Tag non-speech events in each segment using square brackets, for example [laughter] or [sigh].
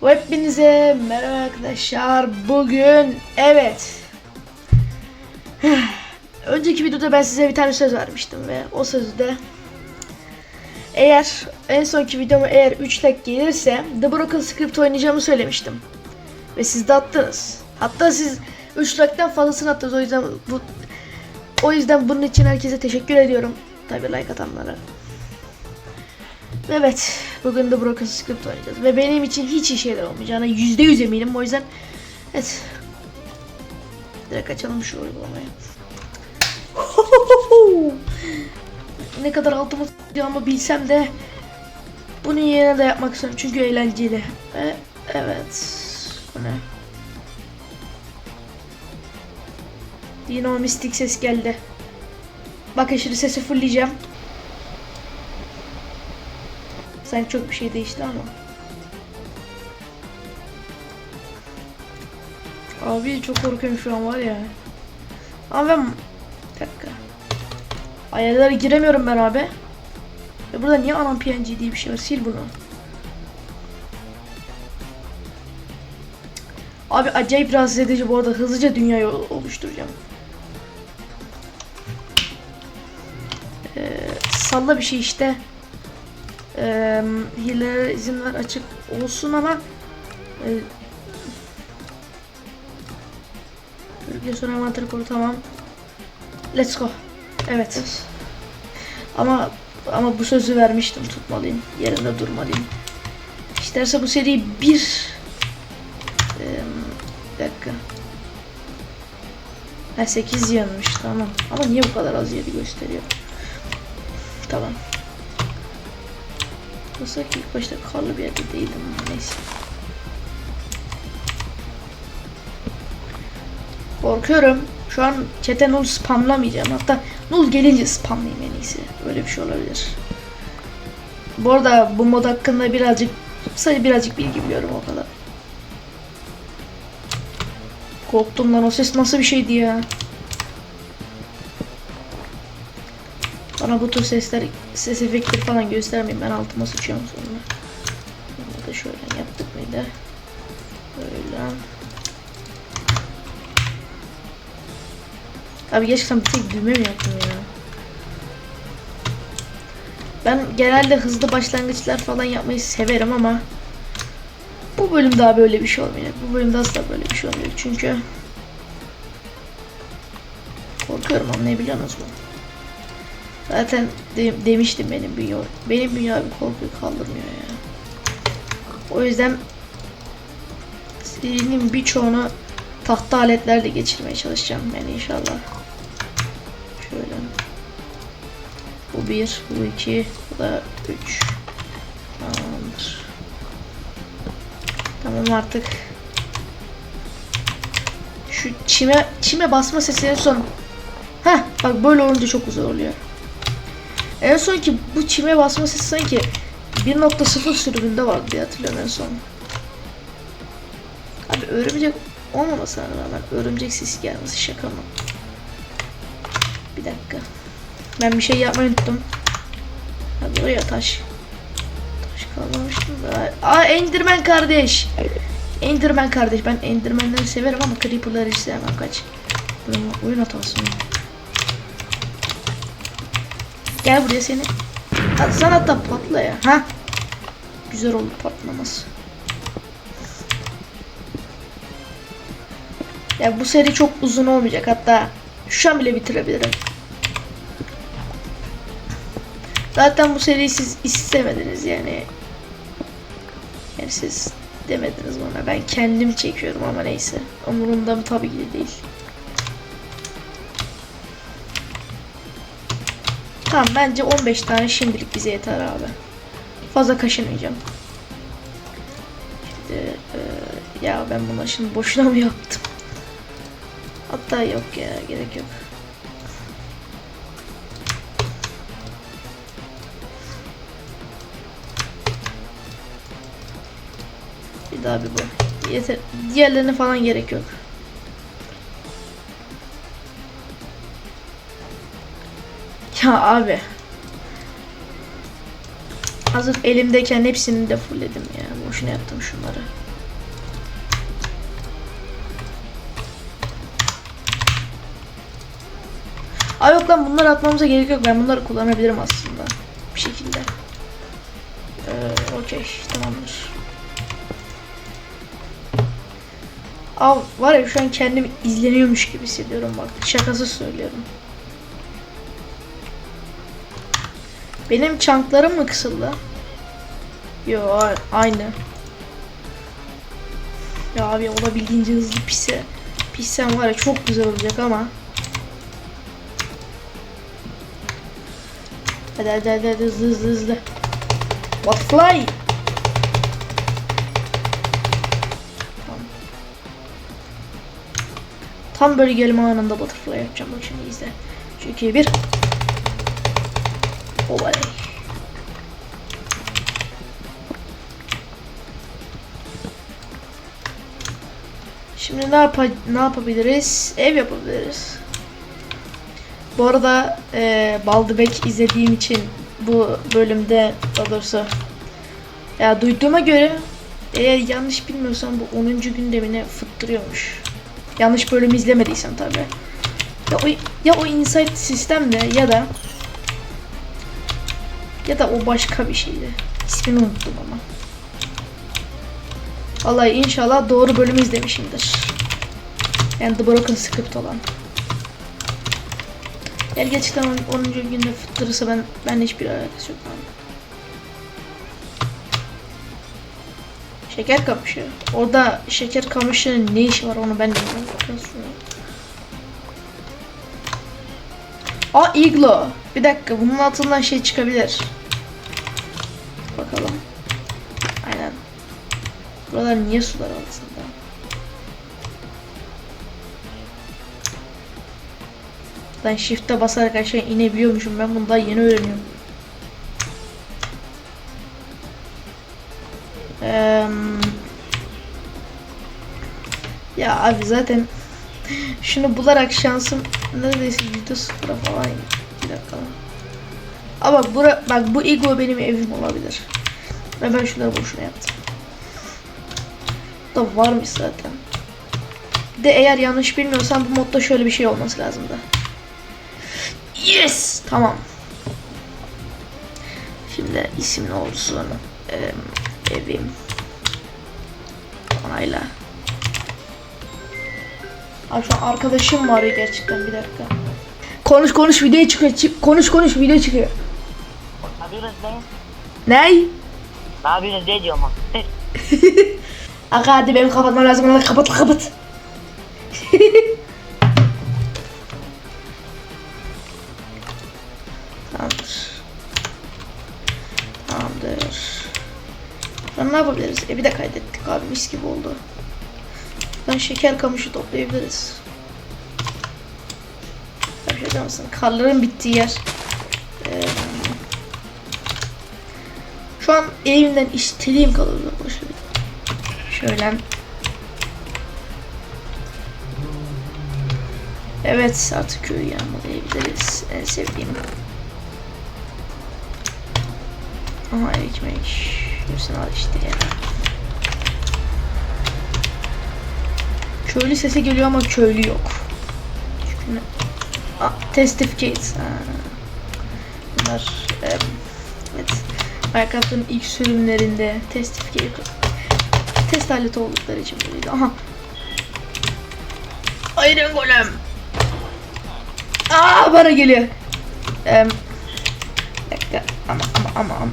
Hepinize merhaba arkadaşlar. Bugün evet. [sighs] Önceki videoda ben size bir tane söz vermiştim ve o sözü de eğer en sonki videomu eğer 3 like gelirse The Broken Script oynayacağımı söylemiştim. Ve siz de attınız. Hatta siz 3 like'den fazlasını attınız o yüzden bu o yüzden bunun için herkese teşekkür ediyorum. Tabii like atanlara. Evet, bugün de Broken Script oynayacağız ve benim için hiç iyi şeyler olmayacağına yüzde yüz eminim. O yüzden, evet. Direkt açalım şu uygulamayı. [laughs] ne kadar altıma ama bilsem de bunu yine de yapmak istiyorum çünkü eğlenceli. E, evet. Bu ne? Yine o mistik ses geldi. Bakın şimdi sesi fullleyeceğim. Sanki çok bir şey değişti ama. Abi çok korkuyorum şu an var ya. Ama ben... Bir dakika. Ayarlara giremiyorum ben abi. Ve burada niye anam PNG diye bir şey var? Sil bunu. Abi acayip rahatsız edici bu arada. Hızlıca dünyayı oluşturacağım. Ee, salla bir şey işte. Ee, hilelere izin ver açık olsun ama e, Bölge sonra envanter koru tamam. Let's go. Evet. Ama ama bu sözü vermiştim tutmalıyım. Yerinde durmalıyım. İsterse bu seri bir Eee, bir dakika. Ha 8 yanmış tamam. Ama niye bu kadar az yeri gösteriyor? Tamam. Olsa ki ilk başta karlı bir yerde değildim neyse. Korkuyorum. Şu an çete null spamlamayacağım. Hatta null gelince spamlayayım en iyisi. Böyle bir şey olabilir. Bu arada bu mod hakkında birazcık sadece birazcık bilgi biliyorum o kadar. Korktum lan o ses nasıl bir şeydi ya. Bana bu tür sesler, ses efektleri falan göstermeyin. Ben altıma sıçıyorum sonra. Bunu da şöyle yaptık mıydı? Böyle. Abi gerçekten bir tek düğme mi yaptım ya? Ben genelde hızlı başlangıçlar falan yapmayı severim ama bu bölüm daha böyle bir şey olmayacak. Bu bölümde asla böyle bir şey olmayacak çünkü korkuyorum anlayabiliyorsunuz mu? Zaten de- demiştim benim bünye benim bünye abi korkuyu kaldırmıyor ya. O yüzden serinin birçoğunu tahta aletlerle geçirmeye çalışacağım ben inşallah. Şöyle. Bu bir, bu iki, bu da üç. Tamamdır. Tamam artık. Şu çime çime basma sesi en son. Heh bak böyle olunca çok güzel oluyor. En son ki bu çime basma sesi sanki 1.0 sürümünde vardı diye hatırlıyorum en son. Abi örümcek olmamasına rağmen örümcek sesi gelmesi şaka mı? Bir dakika. Ben bir şey yapmayı unuttum. Ha buraya taş. Taş kalmamıştım da. Aa Enderman kardeş. Enderman kardeş. Ben Enderman'leri severim ama Creeper'ları hiç sevmem kaç. Oyun hatası mı? Gel buraya seni. Hadi sen hatta patla ya. Ha? Güzel oldu patlaması. Ya bu seri çok uzun olmayacak hatta şu an bile bitirebilirim. Zaten bu seriyi siz istemediniz yani. Yani siz demediniz bana. Ben kendim çekiyorum ama neyse. Umurumda mı tabii ki de değil. Tamam bence 15 tane şimdilik bize yeter abi. Fazla kaşımayacağım. Şimdi e, ya ben bunu şimdi boşuna mı yaptım? Hatta yok ya gerek yok. Bir daha bir bu. Yeter. Diğerlerine falan gerek yok. Ya abi. Hazır elimdeyken hepsini de fullledim ya. Boşuna yaptım şunları. Ay yok lan bunları atmamıza gerek yok. Ben bunları kullanabilirim aslında. Bir şekilde. Ee, Okey tamamdır. Abi var ya şu an kendimi izleniyormuş gibi hissediyorum bak. Şakası söylüyorum. Benim çanklarım mı kısıldı? Yo aynı. Ya abi olabildiğince hızlı pise. Pissem var ya çok güzel olacak ama. Hadi hadi hadi, hadi hızlı hızlı hızlı. Butterfly. Tam böyle gelme anında butterfly yapacağım bak şimdi izle. Çünkü bir. Olay. Şimdi ne yap ne yapabiliriz? Ev yapabiliriz. Bu arada e, Baldebek izlediğim için bu bölümde daha doğrusu ya duyduğuma göre eğer yanlış bilmiyorsam bu 10. gündemine fıttırıyormuş. Yanlış bölüm izlemediysem tabi. Ya o, ya o insight sistemde ya da ya da o başka bir şeydi. İsmini unuttum ama. Vallahi inşallah doğru bölümü izlemişimdir. Yani The Broken Script olan. Eğer gerçekten 10. günde fıttırırsa ben ben hiçbir alakası yok abi. Şeker kamışı. Orada şeker kamışının ne işi var onu ben de bilmiyorum. Aa iglo. Bir dakika bunun altından şey çıkabilir. Buralar niye sular altında? Ben shift'e basarak aşağı inebiliyormuşum. Ben bunu daha yeni öğreniyorum. Eee, ya abi zaten [laughs] şunu bularak şansım neredeyse yüzde sıfıra falan. Bir dakika. Ama bura, bak bu Iglo benim evim olabilir. Ve ben şunları boşuna yaptım. Bu da varmış zaten. Bir De eğer yanlış bilmiyorsam bu modda şöyle bir şey olması lazımdı. Yes! Tamam. Şimdi isim ne olsun? Ee, evim. Onayla. Abi şu an arkadaşım var ya gerçekten bir dakika. Konuş konuş video çıkıyor. Çık, konuş konuş video çıkıyor. Ne yapıyorsunuz? Ney? Ne yapıyorsunuz diye diyorum. [laughs] Aga hadi benim kapatmam lazım. Hadi kapat kapat. [laughs] Tamamdır. Tamamdır. Şu ne yapabiliriz? E bir de kaydettik abi mis gibi oldu. Ben şeker kamışı toplayabiliriz. Tabii şey misin? Karların bittiği yer. Ee, şu an elimden istediğim kadar uzaklaşabilirim. Şöyle. Evet artık köyü yağmalayabiliriz. En sevdiğim. Aha ekmek. Hepsini al işte ya. Köylü sesi geliyor ama köylü yok. Çünkü ne? Aa, testificates. Ha. Bunlar evet. Minecraft'ın ilk sürümlerinde testificate test aleti oldukları için böyleydi. Aha. Iron Golem. Aa bana geliyor. Em, bir. Ama ama ama ama.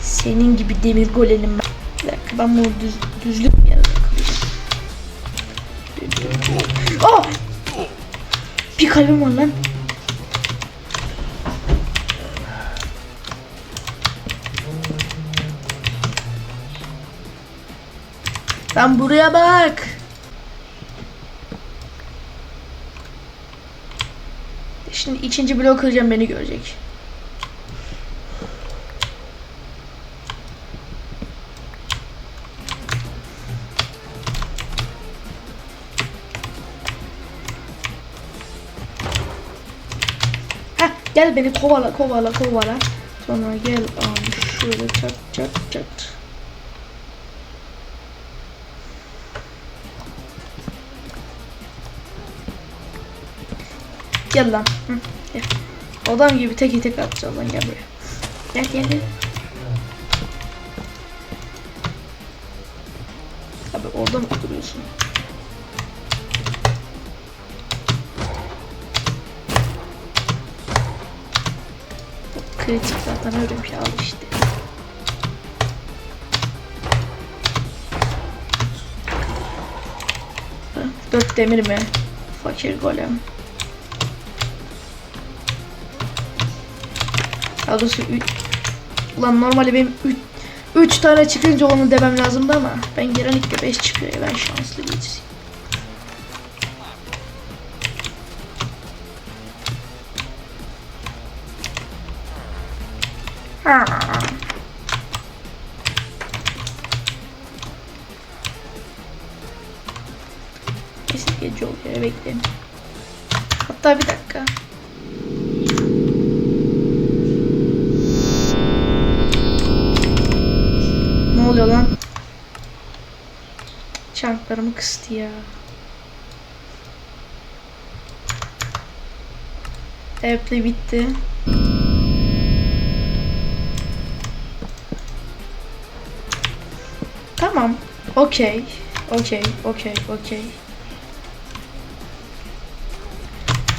Senin gibi demir golenim ben. Bir dakika ben bunu düz, düzlük bir yere. Aa! Bir kalbim var lan. Sen buraya bak. Şimdi ikinci bloğu kıracağım beni görecek. Heh, gel beni kovala kovala kovala. Sonra gel abi şöyle çat çat çat. Gel lan. Hı, gel. Adam gibi tek tek atacağız lan gel buraya. Gel gel gel. Abi orada mı duruyorsun? Kritik zaten öyle bir şey işte. Dört demir mi? Fakir golem. Daha doğrusu üç... Ulan normalde benim üç, üç tane çıkınca onu demem lazımdı ama ben genellikle beş çıkıyor ya ben şanslı birisiyim. Neyse gece oluyor bekleyin. Hatta bir dakika. Oluyor lan? Çanklarımı kıstı ya. Apple bitti. Tamam. Okey. Okey. Okey. Okey.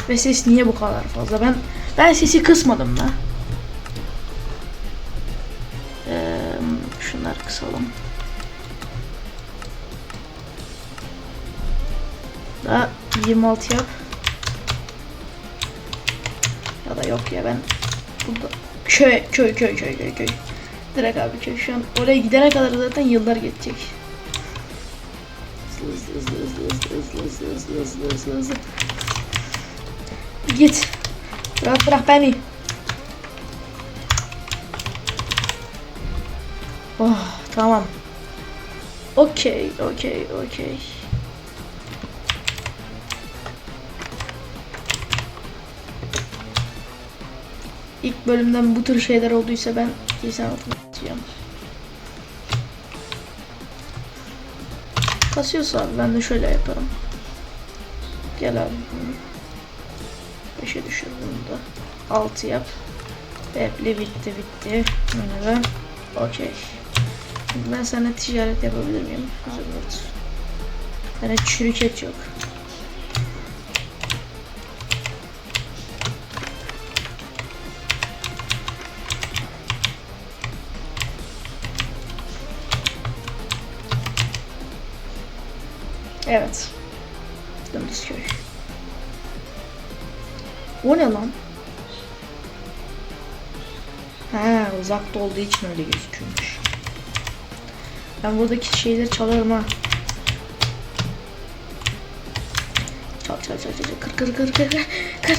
Ve ses niye bu kadar fazla? Ben ben sesi kısmadım da. Şunları kısalım. Da 26 yap. Ya da yok ya ben burada köy köy köy köy köy köy. Direkt abi köy şu an oraya gidene kadar zaten yıllar geçecek. Git. Bırak bırak beni. Oh tamam. Okey okey okey. İlk bölümden bu tür şeyler olduysa ben kesin altına atacağım. Kasıyorsa abi ben de şöyle yaparım. Gel abi. bunu. Beşe düşür bunu da. Altı yap. Eple bitti bitti. Bunu da. Okey. Ben sana ticaret yapabilir miyim? Evet. Bende çürük et yok. Evet. Dümdüz köy. O ne lan? He uzakta olduğu için öyle gözüküyormuş. Ben buradaki şeyleri çalarım ha. Çal çal çal çal. Kır kır kır kır kır. Kır.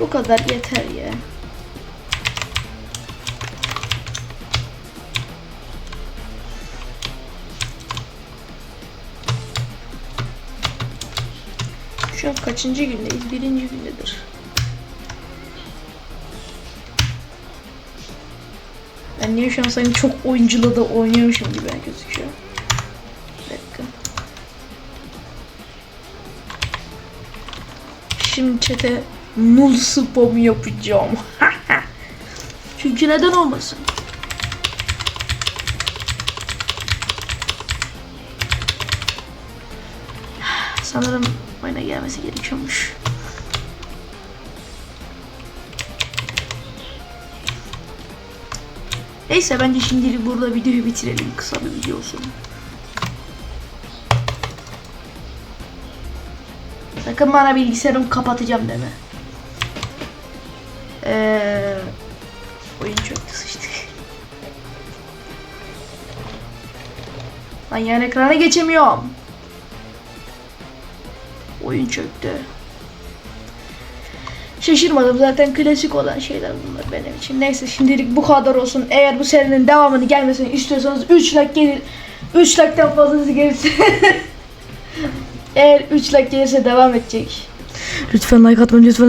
Bu kadar yeter ya. Şu an kaçıncı gündeyiz? Birinci gündedir. Ben niye şu an sanki çok oyuncula da oynuyormuşum gibi gözüküyor. Şimdi çete null spam yapacağım. [laughs] Çünkü neden olmasın? [sighs] Sanırım oyuna gelmesi gerekiyormuş. Neyse bence şimdilik burada videoyu bitirelim. Kısa bir video olsun. Sakın bana bilgisayarımı kapatacağım deme. Eee oyun çöktü sıçtık. Lan yan ekrana geçemiyorum. Oyun çöktü. Şaşırmadım zaten klasik olan şeyler bunlar benim için. Neyse şimdilik bu kadar olsun. Eğer bu serinin devamını gelmesini istiyorsanız 3 like gelir. 3 like'ten fazlası gelirse [laughs] Eğer 3 like gelirse devam edecek. Lütfen like atmayı lütfen